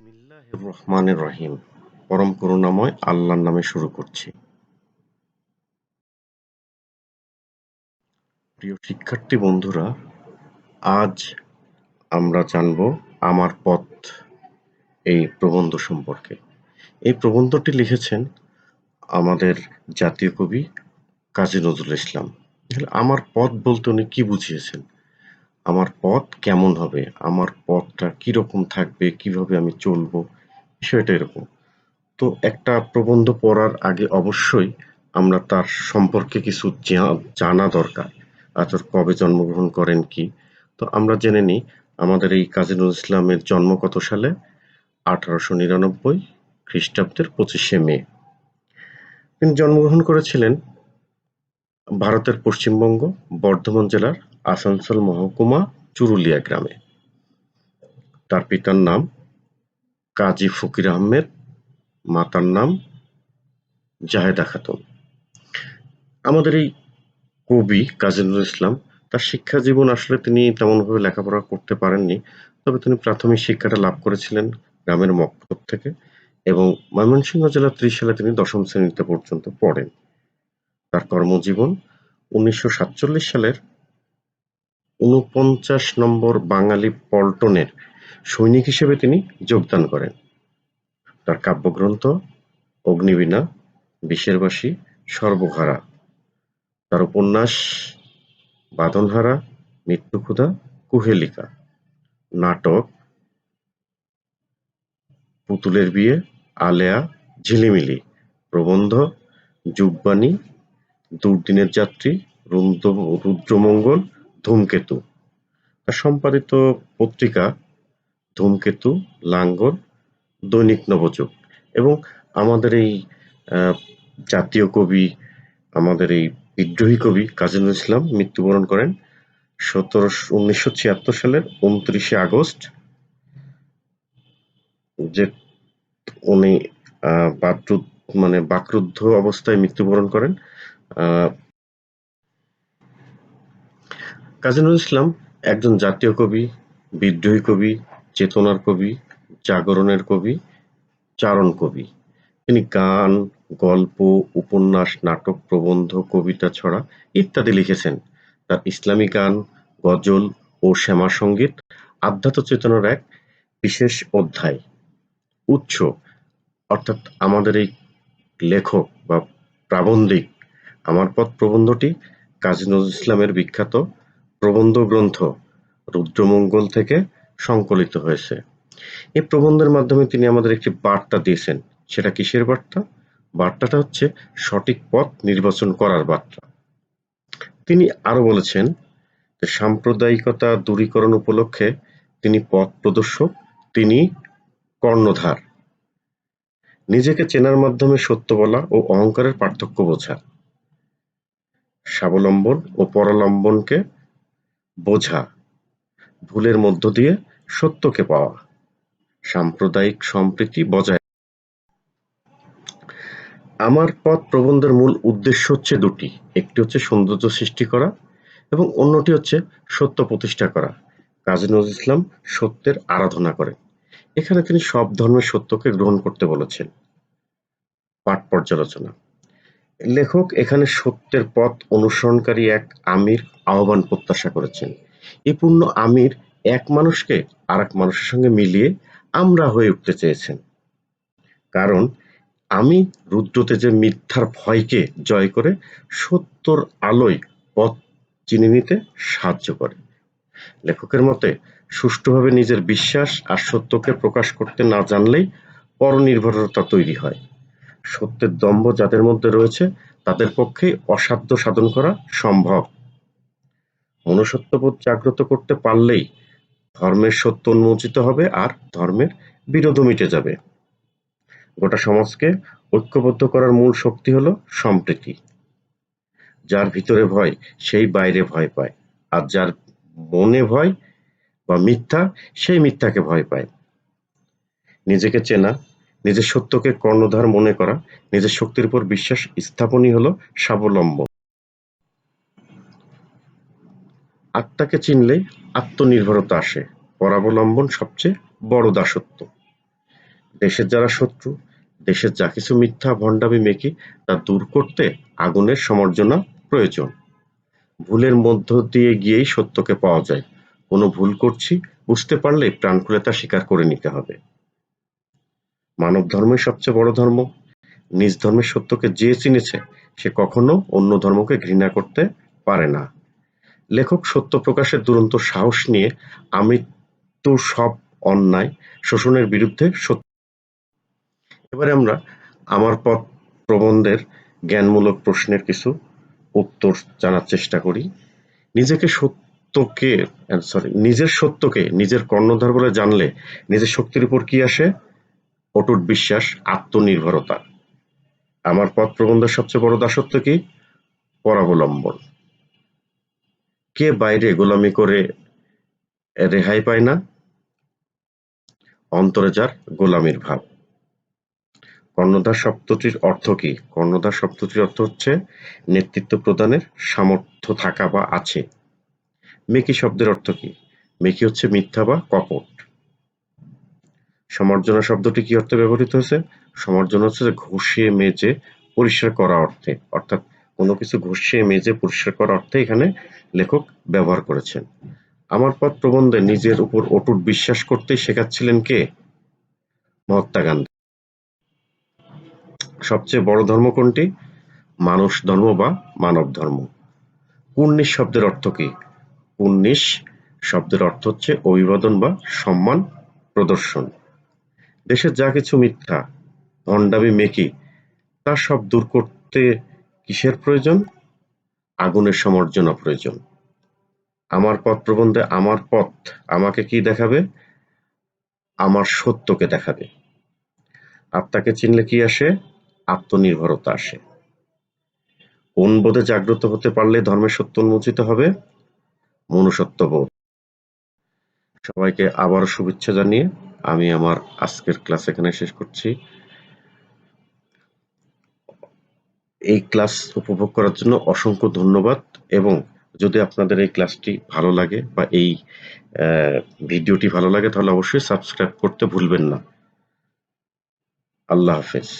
রহমানির রহিম। পরম করুণাময় আল্লাহর নামে শুরু করছি। প্রিয় শিক্ষার্থী বন্ধুরা, আজ আমরা জানব আমার পথ এই প্রবন্ধ সম্পর্কে। এই প্রবন্ধটি লিখেছেন আমাদের জাতীয় কবি কাজী নজরুল ইসলাম। আমার পথ বলতে উনি কি বুঝিয়েছেন? আমার পথ কেমন হবে? আমার পথটা কীরকম থাকবে? কীভাবে আমি চলবো? বিষয়টা এরকম। তো একটা প্রবন্ধ পড়ার আগে অবশ্যই আমরা তার সম্পর্কে কিছু জানা দরকার। আচর কবে জন্মগ্রহণ করেন কি? তো আমরা জেনে নিই, আমাদের এই কাজী ইসলামের জন্ম কত সালে? আঠারোশো নিরানব্বই খ্রিস্টাব্দের পঁচিশে মে। তিনি জন্মগ্রহণ করেছিলেন ভারতের পশ্চিমবঙ্গ, বর্ধমান জেলার আসানসোল মহকুমা চুরুলিয়া গ্রামে। তার পিতার নাম কাজী ফকির আহমেদ, মাতার নাম জাহেদা খাতুন। আমাদের এই কবি কাজী ইসলাম, তার শিক্ষা জীবন আসলে তিনি তেমনভাবে লেখাপড়া করতে পারেননি, তবে তিনি প্রাথমিক শিক্ষাটা লাভ করেছিলেন গ্রামের মক্তব থেকে এবং ময়মনসিংহ জেলার ত্রিশালে তিনি দশম শ্রেণীতে পর্যন্ত পড়েন। তার কর্মজীবন উনিশশো সাতচল্লিশ সালের ঊনপঞ্চাশ নম্বর বাঙালি পল্টনের সৈনিক হিসেবে তিনি যোগদান করেন। তার কাব্যগ্রন্থ অগ্নিবীণা বিষেরবাসী সর্বহারা। তার উপন্যাস বাঁধনহারা মৃত্যুক্ষুধা কুহেলিকা। নাটক পুতুলের বিয়ে, আলেয়া, ঝিলিমিলি। প্রবন্ধ যুগবাণী, দুর্দিনের যাত্রী রুদ্রমঙ্গল ধূমকেতু। তার সম্পাদিত পত্রিকা ধূমকেতু, লাঙ্গল, দৈনিক নবযুগ। এবং আমাদের এই জাতীয় কবি, আমাদের এই বিদ্রোহী কবি কাজী নজরুল ইসলাম মৃত্যুবরণ করেন সতেরোশো উনিশশো ছিয়াত্তর সালের উনত্রিশে আগস্ট। যে উনি মানে বাকরুদ্ধ অবস্থায় মৃত্যুবরণ করেন। কাজী নজরুল ইসলাম একজন জাতীয় কবি, বিদ্রোহী কবি, চেতনার কবি, জাগরণের কবি, চারণ কবি। তিনি গান, গল্প, উপন্যাস, নাটক, প্রবন্ধ, কবিতা ছড়া ইত্যাদি লিখেছেন। তার ইসলামী গান, গজল ও শ্যামা সংগীত আধ্যাত্ম চেতনার এক বিশেষ অধ্যায়, উৎস। অর্থাৎ আমাদের এই লেখক বা প্রাবন্ধিক, আমার পথ প্রবন্ধটি কাজী নজরুল ইসলামের বিখ্যাত প্রবন্ধ গ্রন্থ রুদ্রমঙ্গল থেকে সংকলিত হয়েছে। এই প্রবন্ধের মাধ্যমে তিনি আমাদের একটি বার্তা দিয়েছেন। সেটা কিসের বার্তা? বার্তাটা হচ্ছে সঠিক পথ নির্বাচন করার বার্তা। তিনি আরও বলেছেন যে সাম্প্রদায়িকতা দূরীকরণ উপলক্ষে তিনি পথ প্রদর্শক, তিনি কর্ণধার। নিজেকে চেনার মাধ্যমে সত্য বলা ও অহংকারের পার্থক্য বোঝা। স্বাবলম্বন ও পরালম্বনকে বোঝা, ভুলের মধ্য দিয়ে সত্যকে পাওয়া, সাম্প্রদায়িক সম্প্রীতি বজায়। আমার পথ প্রবন্ধের মূল উদ্দেশ্য হচ্ছে দুটি, একটি হচ্ছে সৌন্দর্য সৃষ্টি করা এবং অন্যটি হচ্ছে সত্য প্রতিষ্ঠা করা। কাজী নজরুল ইসলাম সত্যের আরাধনা করেন। এখানে তিনি সব ধর্মের সত্যকে গ্রহণ করতে বলেছেন। পাঠ পর্যালোচনা। লেখক এখানে সত্যের পথ অনুসরণকারী এক আমির আহ্বান প্রত্যাশা করেছেন। এই পূর্ণ আমির এক মানুষকে আর এক মানুষের সঙ্গে মিলিয়ে আমরা হয়ে উঠতে চেয়েছেন। কারণ আমি রুদ্রতেজের মিথ্যার ভয়কে জয় করে সত্যর আলোয় পথ চিনে নিতে সাহায্য করে। লেখকের মতে, সুষ্ঠুভাবে নিজের বিশ্বাস আর সত্যকে প্রকাশ করতে না জানলেই পরনির্ভরতা তৈরি হয়। সত্যের দম্ভ যাদের মধ্যে রয়েছে, তাদের পক্ষেই অসাধ্য সাধন করা সম্ভব। মনুষ্যত্ববোধ জাগ্রত করতে পারলেই ধর্মের সত্য উন্মোচিত হবে আর ধর্মের বিরোধ মিটে যাবে। গোটা সমাজকে ঐক্যবদ্ধ করার মূল শক্তি হলো সম্প্রীতি। যার ভিতরে ভয়, সেই বাইরে ভয় পায়। আর যার মনে ভয় বা মিথ্যা, সেই মিথ্যাকে ভয় পায়। নিজেকে চেনা নিজের সত্যকে কর্ণধার মনে করা নিজের শক্তির উপর বিশ্বাস স্থাপনই হলো স্বাবলম্বন আত্মাকে চিনলে আত্মনির্ভরতা আসে পরাবলম্বন সবচেয়ে বড় দাসত্ব দেশের যারা শত্রু, দেশের যা কিছু মিথ্যা ভণ্ডামি মেকি তা দূর করতে আগুনের সমর্জনা প্রয়োজন। ভুলের মধ্য দিয়ে গিয়েই সত্যকে পাওয়া যায়। কোনো ভুল করছি বুঝতে পারলেই প্রাণ খুলে তা স্বীকার করে নিতে হবে। মানব ধর্মই সবচেয়ে বড় ধর্ম। নিজ ধর্মের সত্যকে যে চিনেছে, সে কখনো অন্য ধর্মকে ঘৃণা করতে পারে না। লেখক সত্য প্রকাশের দুরন্ত সাহস নিয়ে আমৃত্যু সব অন্যায় শোষণের বিরুদ্ধে সত্য এবারে আমরা আমার পথ প্রবন্ধের জ্ঞানমূলক প্রশ্নের কিছু উত্তর জানার চেষ্টা করি নিজেকে সত্যকে সরি নিজের সত্যকে নিজের কর্ণধার বলে জানলে নিজের শক্তির উপর কি আসে অটুট বিশ্বাস, আত্মনির্ভরতা। আমার পথ প্রবন্ধের সবচেয়ে বড় দাসত্ব কি? পরাবলম্বন। কে বাইরে গোলামি করে রেহাই পায় না? অন্তরে যার গোলামির ভাব। কর্ণধার শব্দটির অর্থ কি? কর্ণধার শব্দটির অর্থ হচ্ছে নেতৃত্ব প্রদানের সামর্থ্য থাকা বা আছে। মেকি শব্দের অর্থ কি? মেকি হচ্ছে মিথ্যা বা কপট। সমর্জনা শব্দটি কি অর্থে ব্যবহৃত হয়েছে? সমর্জনা হচ্ছে যে ঘষে মেজে পরিষ্কার করা অর্থে। অর্থাৎ কোনো কিছু ঘষে মেজে পরিষ্কার করা অর্থে এখানে লেখক ব্যবহার করেছেন। আমার পথ প্রবন্ধে নিজের উপর অটুট বিশ্বাস করতেই শেখাচ্ছিলেন কে? মহাত্মা গান্ধী। সবচেয়ে বড় ধর্ম কোনটি? মানুষ ধর্ম বা মানব ধর্ম। কুর্নিশ শব্দের অর্থ কি? কুর্নিশ শব্দের অর্থ হচ্ছে অভিবাদন বা সম্মান প্রদর্শন। দেশের যা কিছু মিথ্যা ভণ্ডামি মেকি, তা সব দূর করতে কিসের প্রয়োজন? আগুনের সমর্জনা প্রয়োজন আমার পথ প্রবন্ধে আমার পথ আমাকে কি দেখাবে? আমার সত্যকে দেখাবে। আত্মাকে চিনলে কি আসে? আত্মনির্ভরতা আসে। কোন বোধে জাগ্রত হতে পারলে ধর্মের সত্য উন্মোচিত হবে? মনুষ্যত্ব বোধ সবাইকে আবার শুভেচ্ছা জানিয়ে আমি আমার আজকের ক্লাস এখানে শেষ করছি। এই ক্লাস উপভোগ করার জন্য অসংখ্য ধন্যবাদ এবং যদি আপনাদের এই ক্লাসটি ভালো লাগে বা এই ভিডিওটি ভালো লাগে তাহলে অবশ্যই সাবস্ক্রাইব করতে ভুলবেন না। আল্লাহ হাফেজ।